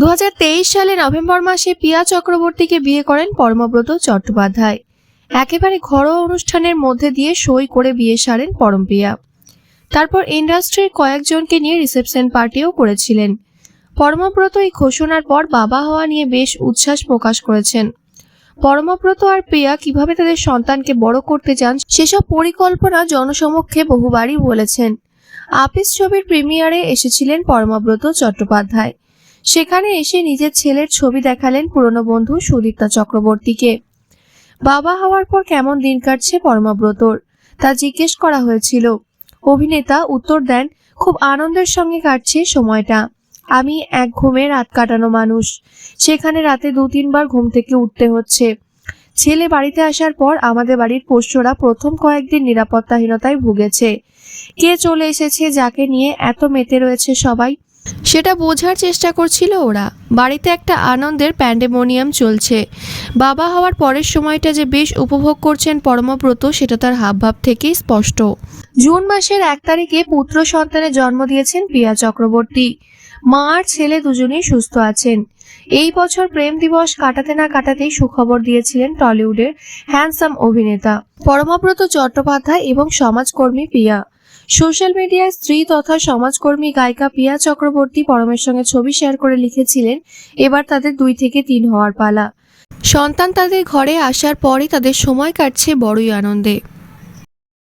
দু হাজার তেইশ সালে নভেম্বর মাসে পিয়া চক্রবর্তীকে বিয়ে করেন পরমব্রত চট্টোপাধ্যায়। একেবারে ঘরোয়া অনুষ্ঠানের মধ্যে দিয়ে সই করে বিয়ে সারেন পরমপিয়া তারপর ইন্ডাস্ট্রির কয়েকজনকে নিয়ে রিসেপশন পার্টিও করেছিলেন। পরমব্রত এই ঘোষণার পর বাবা হওয়া নিয়ে বেশ উচ্ছ্বাস প্রকাশ করেছেন। পরমব্রত আর প্রিয়া কীভাবে তাদের সন্তানকে বড় করতে চান, সেসব পরিকল্পনা জনসমক্ষে বহুবারই বলেছেন। আপিস ছবির প্রিমিয়ারে এসেছিলেন পরমব্রত চট্টোপাধ্যায়। সেখানে এসে নিজের ছেলের ছবি দেখালেন পুরনো বন্ধু সুদীপ্তা চক্রবর্তীকে। বাবা হওয়ার পর কেমন দিন কাটছে পরমাব্রতর তা জিজ্ঞেস করা হয়েছিল। অভিনেতা উত্তর দেন, খুব আনন্দের সঙ্গে কাটছে সময়টা। আমি এক ঘুমে রাত কাটানো মানুষ। সেখানে রাতে দু তিনবার ঘুম থেকে উঠতে হচ্ছে। ছেলে বাড়িতে আসার পর আমাদের বাড়ির পোষ্যরা প্রথম কয়েকদিন নিরাপত্তাহীনতায় ভুগেছে। কে চলে এসেছে যাকে নিয়ে এত মেতে রয়েছে সবাই? সেটা বোঝার চেষ্টা করছিল ওরা। বাড়িতে একটা আনন্দের প্যান্ডেমোনিয়াম চলছে। বাবা হওয়ার পরের সময়টা যে বেশ উপভোগ করছেন পরমব্রত, সেটা তার হাবভাব থেকেই স্পষ্ট। জুন মাসের এক তারিখে পুত্র সন্তানের জন্ম দিয়েছেন পিয়া চক্রবর্তী। মা আর ছেলে দুজনেই সুস্থ আছেন। এই বছর প্রেম দিবস কাটাতে না কাটাতেই সুখবর দিয়েছিলেন টলিউডের হ্যান্ডসাম অভিনেতা। পরমব্রত চট্টোপাধ্যায় এবং সমাজকর্মী পিয়া সোশ্যাল মিডিয়ায় স্ত্রী তথা সমাজকর্মী গায়িকা পিয়া চক্রবর্তী পরমের সঙ্গে ছবি শেয়ার করে লিখেছিলেন, এবার তাদের দুই থেকে তিন হওয়ার পালা। সন্তান তাদের ঘরে আসার পরই তাদের সময় কাটছে বড়ই আনন্দে।